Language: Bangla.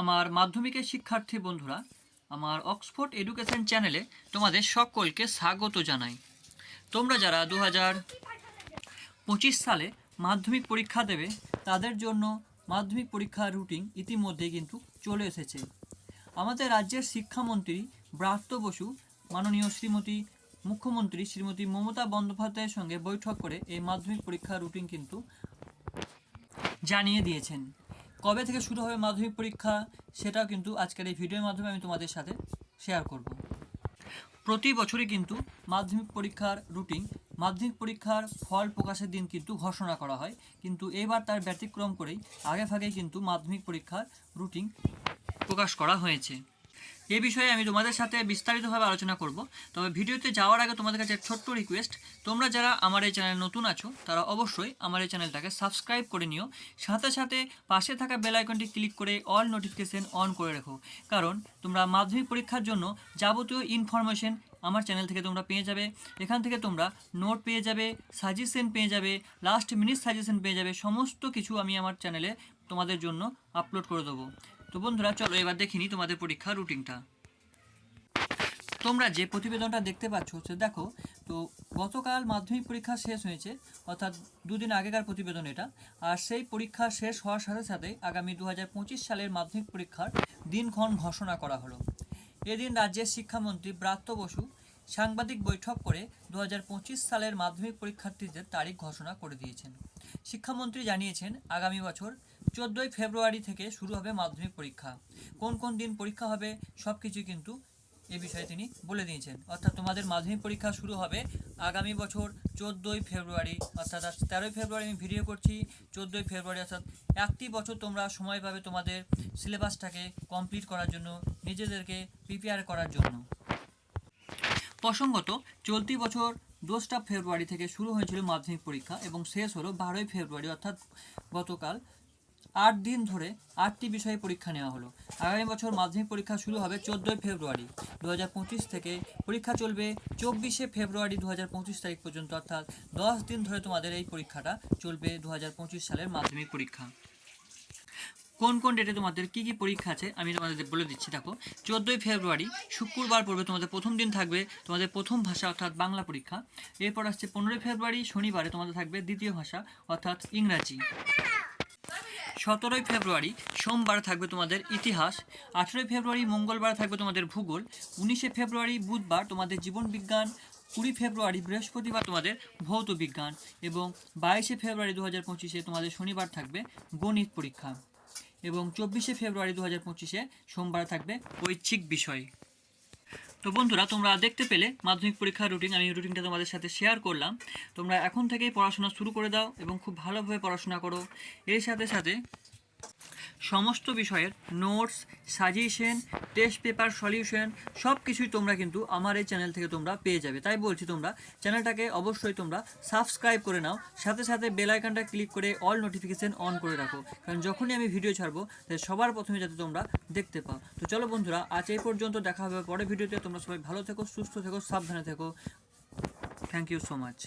আমার মাধ্যমিকের শিক্ষার্থী বন্ধুরা, আমার অক্সফোর্ড এডুকেশন চ্যানেলে তোমাদের সকলকে স্বাগত জানাই। তোমরা যারা দু হাজার পঁচিশ সালে মাধ্যমিক পরীক্ষা দেবে, তাদের জন্য মাধ্যমিক পরীক্ষার রুটিন ইতিমধ্যে কিন্তু চলে এসেছে। আমাদের রাজ্যের শিক্ষামন্ত্রী ব্রাত্য বসু, মাননীয় শ্রীমতী মুখ্যমন্ত্রী শ্রীমতী মমতা বন্দ্যোপাধ্যায়ের সঙ্গে বৈঠক করে এই মাধ্যমিক পরীক্ষার রুটিন কিন্তু জানিয়ে দিয়েছেন। কবে থেকে শুরু হবে মাধ্যমিক পরীক্ষা সেটাও কিন্তু আজকের এই ভিডিওর মাধ্যমে আমি তোমাদের সাথে শেয়ার করব। প্রতি বছরই কিন্তু মাধ্যমিক পরীক্ষার রুটিন মাধ্যমিক পরীক্ষার ফল প্রকাশের দিন কিন্তু ঘোষণা করা হয়। কিন্তু এবার তার ব্যতিক্রম করেই আগে ভাগেই কিন্তু মাধ্যমিক পরীক্ষার রুটিন প্রকাশ করা হয়েছে। এ বিষয়ে আমি তোমাদের সাথে বিস্তারিতভাবে আলোচনা করব। তবে ভিডিওতে যাওয়ার আগে তোমাদের কাছে ছোট্ট রিকোয়েস্ট তোমরা যারা আমার এই চ্যানেল নতুন আছো, তারা অবশ্যই আমার এই চ্যানেলটাকে সাবস্ক্রাইব করে নিও। সাথে সাথে পাশে থাকা বেল আইকনটি ক্লিক করে অল নোটিফিকেশন অন করে রাখো। কারণ তোমরা মাধ্যমিক পরীক্ষার জন্য যাবতীয় ইনফরমেশন আমার চ্যানেল থেকে তোমরা পেয়ে যাবে। এখান থেকে তোমরা নোট পেয়ে যাবে সাজেশন পেয়ে যাবে লাস্ট মিনিট সাজেশন পেয়ে যাবে, সমস্ত কিছু আমি আমার চ্যানেলে তোমাদের জন্য আপলোড করে দেবো। তো বন্ধুরা, চলো এবার দেখিনি তোমাদের পরীক্ষার রুটিনটা। তোমরা যে প্রতিবেদনটা দেখতে পাচ্ছ, সে দেখো, তো গতকাল মাধ্যমিক পরীক্ষা শেষ হয়েছে, অর্থাৎ দুদিন আগেকার প্রতিবেদন এটা, আর সেই পরীক্ষা শেষ হওয়ার সাথে সাথে আগামী দু হাজার পঁচিশ সালের মাধ্যমিক পরীক্ষার দিনক্ষণ ঘোষণা করা হলো। এদিন রাজ্যের শিক্ষামন্ত্রী ব্রাত্য বসু সাংবাদিক বৈঠক করে দু হাজার পঁচিশ সালের মাধ্যমিক পরীক্ষার্থীদের তারিখ ঘোষণা করে দিয়েছেন। শিক্ষামন্ত্রী জানিয়েছেন, আগামী বছর চোদ্দোই ফেব্রুয়ারি থেকে শুরু হবে মাধ্যমিক পরীক্ষা। কোন কোন দিন পরীক্ষা হবে সব কিছু কিন্তু এ বিষয়ে তিনি বলে দিয়েছেন। অর্থাৎ তোমাদের মাধ্যমিক পরীক্ষা শুরু হবে আগামী বছর চোদ্দোই ফেব্রুয়ারি, অর্থাৎ আজ তেরোই ফেব্রুয়ারি আমি ভিডিও করছি, চোদ্দোই ফেব্রুয়ারি, অর্থাৎ একটি বছর তোমরা সময় পাবে তোমাদের সিলেবাসটাকে কমপ্লিট করার জন্য, নিজেদেরকে প্রিপেয়ার করার জন্য। প্রসঙ্গত, চলতি বছর দোসরা ফেব্রুয়ারি থেকে শুরু হয়েছিল মাধ্যমিক পরীক্ষা এবং শেষ হলো বারোই ফেব্রুয়ারি, অর্থাৎ গতকাল আট দিন ধরে আটটি বিষয়ে পরীক্ষা নেওয়া হলো। আগামী বছর মাধ্যমিক পরীক্ষা শুরু হবে চোদ্দোই ফেব্রুয়ারি দু হাজার পঁচিশ থেকে। পরীক্ষা চলবে চব্বিশে ফেব্রুয়ারি দু হাজার পঁচিশ তারিখ পর্যন্ত, অর্থাৎ দশ দিন ধরে তোমাদের এই পরীক্ষাটা চলবে দু হাজার পঁচিশ সালের মাধ্যমিক পরীক্ষা। কোন কোন ডেটে তোমাদের কি কি পরীক্ষা আছে আমি তোমাদের বলে দিচ্ছি, দেখো। চোদ্দোই ফেব্রুয়ারি, শুক্রবার পড়বে তোমাদের প্রথম দিন থাকবে তোমাদের প্রথম ভাষা, অর্থাৎ বাংলা পরীক্ষা। এরপর আসছে পনেরোই ফেব্রুয়ারি, শনিবারে তোমাদের থাকবে দ্বিতীয় ভাষা, অর্থাৎ ইংরাজি। সতেরোই ফেব্রুয়ারি সোমবার থাকবে তোমাদের ইতিহাস, আঠেরোই ফেব্রুয়ারি মঙ্গলবার থাকবে তোমাদের ভূগোল, উনিশে ফেব্রুয়ারি বুধবার তোমাদের জীবন বিজ্ঞান, কুড়ি ফেব্রুয়ারি বৃহস্পতিবার তোমাদের ভৌত বিজ্ঞান এবং বাইশে ফেব্রুয়ারি দু হাজার পঁচিশে তোমাদের শনিবার থাকবে গণিত পরীক্ষা এবং চব্বিশে ফেব্রুয়ারি দু হাজার পঁচিশে সোমবার থাকবে ঐচ্ছিক বিষয়। তো বন্ধুরা, তোমরা দেখতে পেলে মাধ্যমিক পরীক্ষার রুটিন আমি রুটিনটা তোমাদের সাথে শেয়ার করলাম। তোমরা এখন থেকেই পড়াশোনা শুরু করে দাও এবং খুব ভালোভাবে পড়াশোনা করো। এর সাথে সাথে সমস্ত বিষয়ের notes suggestion test paper solution সব কিছুই তোমরা কিন্তু আমার এই চ্যানেল থেকে তোমরা পেয়ে যাবে। তাই বলছি তোমরা চ্যানেলটাকে অবশ্যই তোমরা সাবস্ক্রাইব করে নাও, সাথে সাথে বেল আইকনটা ক্লিক করে অল নোটিফিকেশন অন করে রাখো। কারণ যখনই আমি ভিডিও ছাড়বো তাই সবার প্রথমে যাতে তোমরা দেখতে পাও। তো চলো বন্ধুরা, আজ এই পর্যন্ত দেখা হবে পরের ভিডিওতে তোমরা সবাই ভালো থেকো, সুস্থ থেকো, সাবধানে থেকো। Thank you so much